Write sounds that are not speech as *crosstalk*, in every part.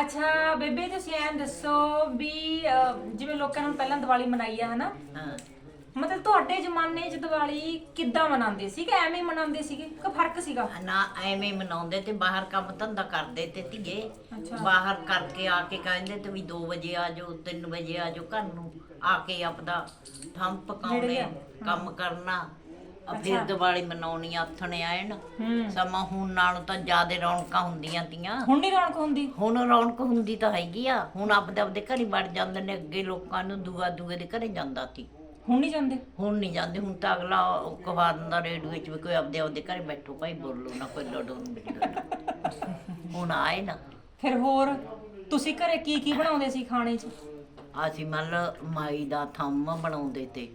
ਅੱਛਾ ਬੇਬੇ ਤੁਸੀਂ ਐਂ ਦੱਸੋ ਵੀ ਅਹ, ਜਿਵੇਂ ਲੋਕਾਂ ਨੇ ਪਹਿਲਾਂ ਦੀਵਾਲੀ ਮਨਾਈ ਆ ਹਨਾ? ਹਾਂ। ਮਤਲਬ ਤੁਹਾਡੇ ਜ਼ਮਾਨੇ 'ਚ ਦੀਵਾਲੀ ਕਿੱਦਾਂ ਮਨਾਉਂਦੇ ਸੀਗੇ? ਐਵੇਂ ਹੀ ਮਨਾਉਂਦੇ ਸੀਗੇ? ਕਿ ਫ਼ਰਕ ਸੀਗਾ? ਨਾ ਐਵੇਂ ਮਨਾਉਂਦੇ ਤੇ ਬਾਹਰ ਕੰਮ ਧੰਦਾ ਕਰਦੇ ਤੇ ਧੀਏ। ਅੱਛਾ। ਬਾਹਰ ਕਰਕੇ ਆ ਕੇ ਕਹਿੰਦੇ ਤੇ ਵੀ 2 ਵਜੇ ਆ ਜਾਓ 3 ਵਜੇ ਆ ਜਾਓ ਘਰ ਨੂੰ ਆ ਕੇ ਆਪਦਾ ਥੰਮ ਪਕਾਉਣੇ ਆ, ਕੰਮ ਕਰਨਾ। ਆ ਫਿਰ ਦੀਵਾਲੀ ਮਨਾਉਣੀ ਆਥਣੇ ਆਏ ਨਾ ਹੂੰ। ਸਮਾਂ ਹੁਣ ਨਾਲੋਂ ਤਾਂ ਜ਼ਿਆਦਾ ਰੌਣਕਾਂ ਹੁੰਦੀਆਂ ਤੀਆਂ। ਹੁਣ ਨਹੀਂ ਰੌਣਕ ਹੁੰਦੀ? ਹੁਣ ਰੌਣਕ ਹੁੰਦੀ ਤਾਂ ਹੈਗੀ ਆ। ਹੁਣ ਆਪਦੇ ਆਪਦੇ ਘਰੇ ਵੜ ਜਾਂਦੇ ਨੇ ਅੱਗੇ ਲੋਕਾਂ ਨੂੰ ਦੂਆ ਦੂਏ ਦੇ ਘਰੇ ਜਾਂਦਾ ਸੀ। ਹੁਣ ਨਹੀਂ ਜਾਂਦੇ? ਹੁਣ ਨਹੀਂ ਜਾਂਦੇ। ਹੁਣ ਤਾਂ ਅਗਲਾ ਕਹਾ ਦਿੰਦਾ ਰੇਡੀਓ ਵਿੱਚ ਵੀ ਕੋਈ ਆਪਦੇ ਆਪਦੇ ਘਰੇ ਬੈਠੋ ਭਾਈ ਬੋਲੋ ਨਾ ਕੋਈ ਲੜੋ ਨਾ। ਹੁਣ ਆਏ ਨਾ। ਫਿਰ ਹੋਰ ਤੁਸੀਂ ਘਰੇ ਕੀ ਕੀ ਬਣਾਉਂਦੇ ਸੀ ਖਾਣੇ 'ਚ? ਅਸੀਂ ਮੰਨ ਲਓ ਮਾਈ ਦਾ ਥੰਮ ਬਣਾਉਂਦੇ ਤੇ।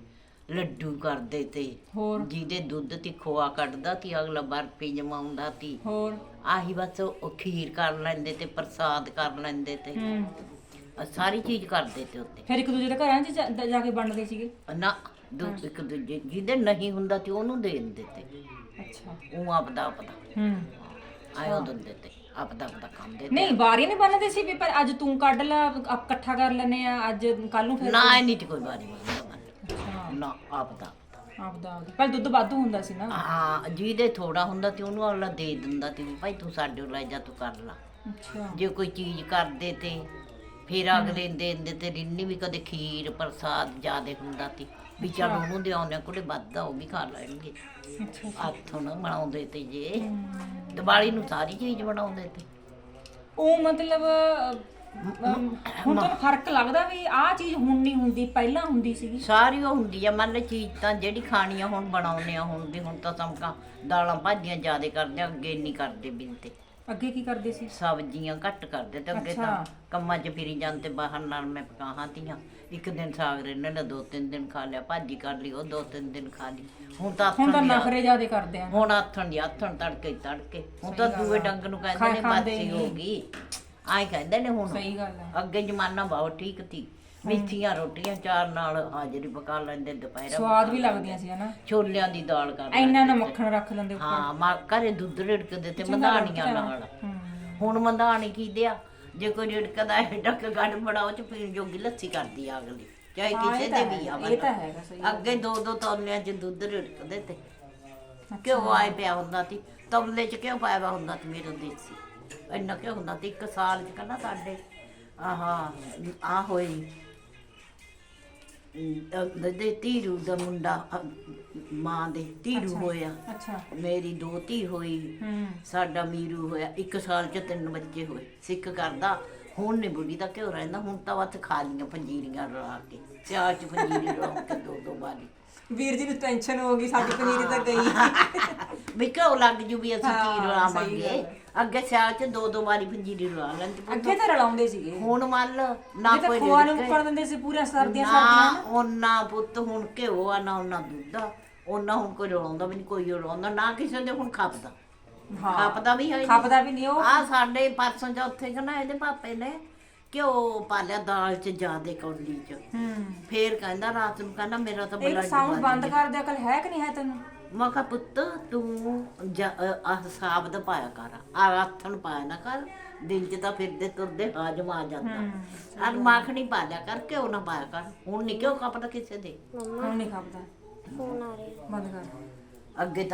ਲੱਡੂ ਕਰਦੇ ਤੇ। ਹੋਰ? ਜਿਹਦੇ ਦੁੱਧ ਤੇ ਖੋਆ ਕੱਢਦਾ ਤੀ ਅਗਲਾ ਬਰਫੀ ਜਮਾਉਂਦਾ ਤੀ। ਹੋਰ? ਆਹੀ ਬਸ ਉਹ ਖੀਰ ਕਰ ਲੈਂਦੇ ਤੇ ਪ੍ਰਸਾਦ ਕਰ ਲੈਂਦੇ ਤੇ। ਹੂੰ। ਆਹ ਸਾਰੀ ਚੀਜ਼ ਕਰਦੇ ਤੇ ਉੱਤੇ। ਫਿਰ ਇੱਕ ਦੂਜੇ ਦੇ ਘਰਾਂ 'ਚ ਜਾ- ਜਾ ਕੇ ਵੰਡਦੇ ਸੀਗੇ? ਨਾ ਦੂ ਇੱਕ ਦੂਜੇ ਜਿਹਦੇ ਨਹੀਂ ਹੁੰਦਾ ਤੇ ਉਹਨੂੰ ਦੇ ਦਿੰਦੇ ਤੇ। ਅੱਛਾ। ਉਹ ਆਪਦਾ ਆਪਦਾ। ਹੂੰ। ਆਇਓ ਦਿੰਦੇ ਤੇ ਆਪਦਾ ਆਪਦਾ ਕੰਮ ਦੇ ਨਹੀਂ ਵਾਰੀਆਂ ਨਹੀਂ ਬੰਨਦੇ ਸੀ ਵੀ ਪਰ ਅੱਜ ਤੂੰ ਕੱਢ ਲੈ ਆਪ ਇਕੱਠਾ ਕਰ ਲੈਨੇ ਆ ਅੱਜ ਕੱਲ ਨੂੰ ਫਿਰ ਨਾ ਇਹ ਨਹੀਂ ਤੇ ਕੋਈ ਵਾਰੀ ਬੰਦਾ ਨਾ ਆਪਦਾ। ਆਪਦਾ ਆਪਦਾ। ਪਰ ਦੁੱਧ ਵਾਧੂ ਹੁੰਦਾ ਸੀ ਨਾ। ਹਾਂ ਜਿਹਦੇ ਥੋੜਾ ਹੁੰਦਾ ਤੇ ਉਹਨੂੰ ਅਗਲਾ ਦੇ ਦਿੰਦਾ ਤੇ ਵੀ ਭਾਈ ਤੂੰ ਸਾਡੇ ਕੋਲ ਲੈ ਜਾ ਤੂੰ ਕਰ ਲਾ। ਅੱਛਾ। ਜੇ ਕੋਈ ਚੀਜ਼ ਕਰਦੇ ਤੇ ਫਿਰ ਅਗਲੇ ਦੇ ਦਿੰਦੇ ਤੇ ਰਿੰਨੀ ਵੀ ਕਦੇ ਖੀਰ ਪ੍ਰਸਾਦ ਜਿਆਦੇ ਹੁੰਦਾ ਸੀ। ਵੀ ਚਲ ਉਹਨੂੰ ਦੇ ਆਉਂਦੇ ਕੋਲੇ ਵੱਧਦਾ ਉਹ ਵੀ ਖਾ ਲੈਣਗੇ। ਅੱਛਾ ਹੱਥ ਨੂੰ ਬਣਾਉਂਦੇ ਤੇ ਜੇ। ਦੀਵਾਲੀ ਨੂੰ ਸਾਰੀ ਚੀਜ਼ ਬਣਾਉਂਦੇ ਤੇ। ਉਹ ਮਤਲਬ ਹੁਣ ਤੁਹਾਨੂੰ ਫ਼ਰਕ ਲੱਗਦਾ ਵੀ ਆਹ ਚੀਜ਼ ਹੁਣ ਨਹੀਂ ਹੁੰਦੀ ਪਹਿਲਾਂ ਹੁੰਦੀ ਸੀਗੀ। ਸਾਰੀ ਉਹ ਹੁੰਦੀ ਆ ਮੰਨ ਲੈ ਚੀਜ਼ ਤਾਂ ਜਿਹੜੀ ਖਾਣੀ ਆ ਹੁਣ ਬਣਾਉਣੇ ਆ ਹੁਣ ਦੀ ਹੁਣ ਤਾਂ ਸਮਕਾ ਦਾਲਾਂ ਭਾਜੀਆਂ ਜ਼ਿਆਦੇ ਕਰਦੇ ਆ, ਅੱਗੇ ਨਹੀਂ ਕਰਦੇ ਬਿਨ ਤੇ ਅੱਗੇ ਕੀ ਕਰਦੇ ਸੀ? ਸਬਜ਼ੀਆਂ ਘੱਟ ਕਰਦੇ ਤੇ ਅੱਗੇ ਤਾਂ ਅੱਛਾ। ਕੰਮਾਂ 'ਚ ਫਿਰੀ ਜਾਂਦੇ ਬਾਹਰ ਨਾਲ ਮੈਂ ਪਕਾਹਾਂ ਤੀਆਂ। ਇੱਕ ਦਿਨ ਸਾਗ ਰਹਿਣੇ ਨੇ ਦੋ ਤਿੰਨ ਦਿਨ ਖਾ ਲਿਆ ਭਾਜੀ ਕਰ ਲਈ ਉਹ ਦੋ ਤਿੰਨ ਦਿਨ ਖਾ ਲਈ। ਹੁਣ ਤਾਂ ਹੁਣ ਤਾਂ ਆਥਣ ਦੀ ਨਖਰੇ ਜ਼ਿਆਦੇ ਕਰਦੇ ਆ। ਹੁਣ ਆਥਣ ਦੀ ਆਥਣ ਤੜਕੇ ਹੀ ਤੜਕੇ। ਹੁਣ ਤਾਂ ਦੂਏ ਡੰਗ ਨੂੰ ਕਹਿੰਦੇ ਨੇ ਖਾਂਦੇ ਬਾਸੀ ਹੋ ਨਹੀਂ। ਗਈ। ਆਏ ਕਹਿੰਦੇ ਨੇ ਹੁਣ ਸਹੀ ਗੱਲ ਹੈ। ਅੱਗੇ ਜ਼ਮਾਨਾ ਬਹੁਤ ਠੀਕ ਸੀ। ਮਿੱਠੀਆਂ ਰੋਟੀਆਂ ਚਾਰ ਨਾਲ ਹਾਜ਼ਰੀ ਪਕਾ ਲੈਂਦੇ ਦੁਪਹਿਰਾਂ ਸਵਾਦ ਵੀ ਲੱਗਦੀਆਂ ਸੀ ਹਨਾ? ਛੋਲਿਆਂ ਦੀ ਦਾਲ ਕਰ ਇੰਨਾ ਨਾ ਮੱਖਣ ਰੱਖ ਲੈਂਦੇ ਉੱਪਰ। ਹਾਂ ਮਾ ਘਰੇ ਦੁੱਧ ਰਿੜਕਦੇ ਤੇ ਮਧਾਣੀਆਂ ਨਾਲ। ਹੁਣ ਮਧਾਣੀ ਕੀ ਦਿਆ? ਜੇ ਕੋਈ ਰਿੜਕਦਾ ਹੈ ਡੱਕ ਗੱਡ ਬੜਾਓ ਚ ਪੀਣ ਜੋਗੀ ਲੱਸੀ ਕਰਦੀ ਆ ਅਗਲੀ। ਚਾਹੇ ਕਿਸੇ ਦੇ ਵੀ ਆ ਇਹ ਤਾਂ ਹੈਗਾ ਸਹੀ ਅੱਗੇ ਦੋ ਦੋ ਤੌਲਿਆਂ ਚ ਦੁੱਧ ਰਿੜਕਦੇ ਤੇ। ਘਿਓ ਆਏ ਪਿਆ ਹੁੰਦਾ ਸੀ ਤਬਲੇ ਚ ਘਿਓ ਪਾਇਆ ਹੁੰਦਾ ਸੀ ਮੇਰੇ ਦੇਸੀ। ਇੰਨਾ ਘਿਓ ਹੁੰਦਾ ਸੀ ਇੱਕ ਸਾਲ ਚ ਕਹਿੰਦਾ ਸਾਡੇ। ਆਹਾ ਆ ਹੋਈ ਦੇ ਧੀਰੂ ਦਾ ਮੁੰਡਾ ਅਹ, ਮਾਂ ਦੇ ਧੀਰੂ ਹੋਇਆ। ਅੱਛਾ। ਮੇਰੀ ਦੋਤੀ ਹੋਈ। ਹੂੰ। ਸਾਡਾ ਮੀਰੂ ਹੋਇਆ। ਇੱਕ ਸਾਲ ਚ ਤਿੰਨ ਬੱਚੇ ਹੋਏ। ਸਿੱਖ ਕਰਦਾ। ਹੁਣ ਨਹੀਂ ਬੁੱਢੀ ਦਾ ਘਿਓ ਰਹਿੰਦਾ ਹੁਣ ਤਾਂ ਵੱਤ ਖਾ ਲੀਆਂ ਪੰਜੀਰੀਆਂ ਰਲਾ ਕੇ ਸਿਆਲ ਚ ਪੰਜੀਰੀ ਰਲਾ ਕੇ ਦੋ ਦੋ ਵਾਰੀ। ਵੀਰ ਜੀ ਨੂੰ ਟੈਨਸ਼ਨ ਹੋ ਗਈ ਸਾਡੀ ਪਨੀਰੀ ਤਾਂ ਗਈ। *laughs* ਵੀ ਘਿਓ ਲੱਗ ਜੂ ਵੀ ਅਸੀਂ ਹਾਂ, ਕੀ ਸਹੀ ਰਲਾਵਾਂਗੇ। ਅੱਗੇ ਸਿਆਲ ਚ ਦੋ ਦੋ ਵਾਰੀ ਪੰਜੀਰੀ ਰਲਾ ਲੈਂਦੇ ਪੁੱਤ। ਅੱਗੇ ਤਾਂ ਰਲਾਉਂਦੇ ਸੀਗੇ। ਹੁਣ ਮੰਨ ਲਓ ਨਾ ਇਹ ਤਾਂ ਕੋਈ ਖੋਆ ਨੂੰ ਰਿੜਕੇ, ਉੱਪਰ ਦਿੰਦੇ ਸੀ ਪੂਰੀਆਂ ਸਰਦੀਆਂ ਸਰਦੀਆਂ ਨਾ। ਉਹਨਾਂ ਪੁੱਤ ਹੁਣ ਘਿਓ ਆ ਨਾ ਉਹਨਾਂ ਦੁੱਧ ਆ। ਉਹਨਾਂ ਹੁਣ ਕੋਈ ਰਲਾਉਂਦਾ ਵੀ ਨਹੀਂ ਕੋਈ ਰਲਾਉਂਦਾ ਨਾ ਕਿਸੇ ਦੇ ਹੁਣ ਖਪਦਾ। ਹਾਂ। ਖਪਦਾ ਵੀ ਹੈ ਖਪਦਾ ਵੀ ਨਹੀਂ ਉਹ। ਆ ਸਾਡੇ ਪਰਸੋਂ ਚੌਥੇ ਕਨਾ ਇਹਦੇ ਪਾਪੇ ਨੇ ਘਿਓ ਪਾ ਲਿਆ ਦਾਲ ਚ ਜਿਆਦੇ ਕੌਲੀ ਚ। ਹੂੰ। ਫੇਰ ਕਹਿੰਦਾ ਰਾਤ ਨੂੰ ਕਹਿੰਦਾ ਮੇਰਾ ਤਾਂ ਇੱਕ ਬਲੱਡ ਸਾਊਂਡ ਬੰਦ ਕਰ ਦੇ ਅਕਲ ਹੈ ਕਿ ਨਹੀਂ ਹੈ ਤੈਨੂੰ? ਮੈਂ ਕਿਹਾ ਪੁੱਤ ਤੂੰ ਆ ਹਿਸਾਬ ਦਾ ਪਾਇਆ ਕਰ। ਆ ਰਾਥਣ ਪਾਇਆ ਨਾ ਕਰ। ਦਿਲ ਚ ਤਾਂ ਫਿਰਦੇ ਤੁਰਦੇ ਹਾਜਮ ਆ ਜਾਂਦਾ। ਅਰ ਮਾਖਣੀ ਪਾ ਲਿਆ ਕਰ ਘਿਓ ਨਾ ਪਾਇਆ ਕਰ। ਹੁਣ ਨਹੀਂ ਕਿਉਂ ਕਪੜਾ ਕਿਸੇ ਦੇ। ਹੁਣ ਨਹੀਂ ਖਪਦਾ। ਬੰਦ ਕਰ। ਅੱਗੇ ਤਾਂ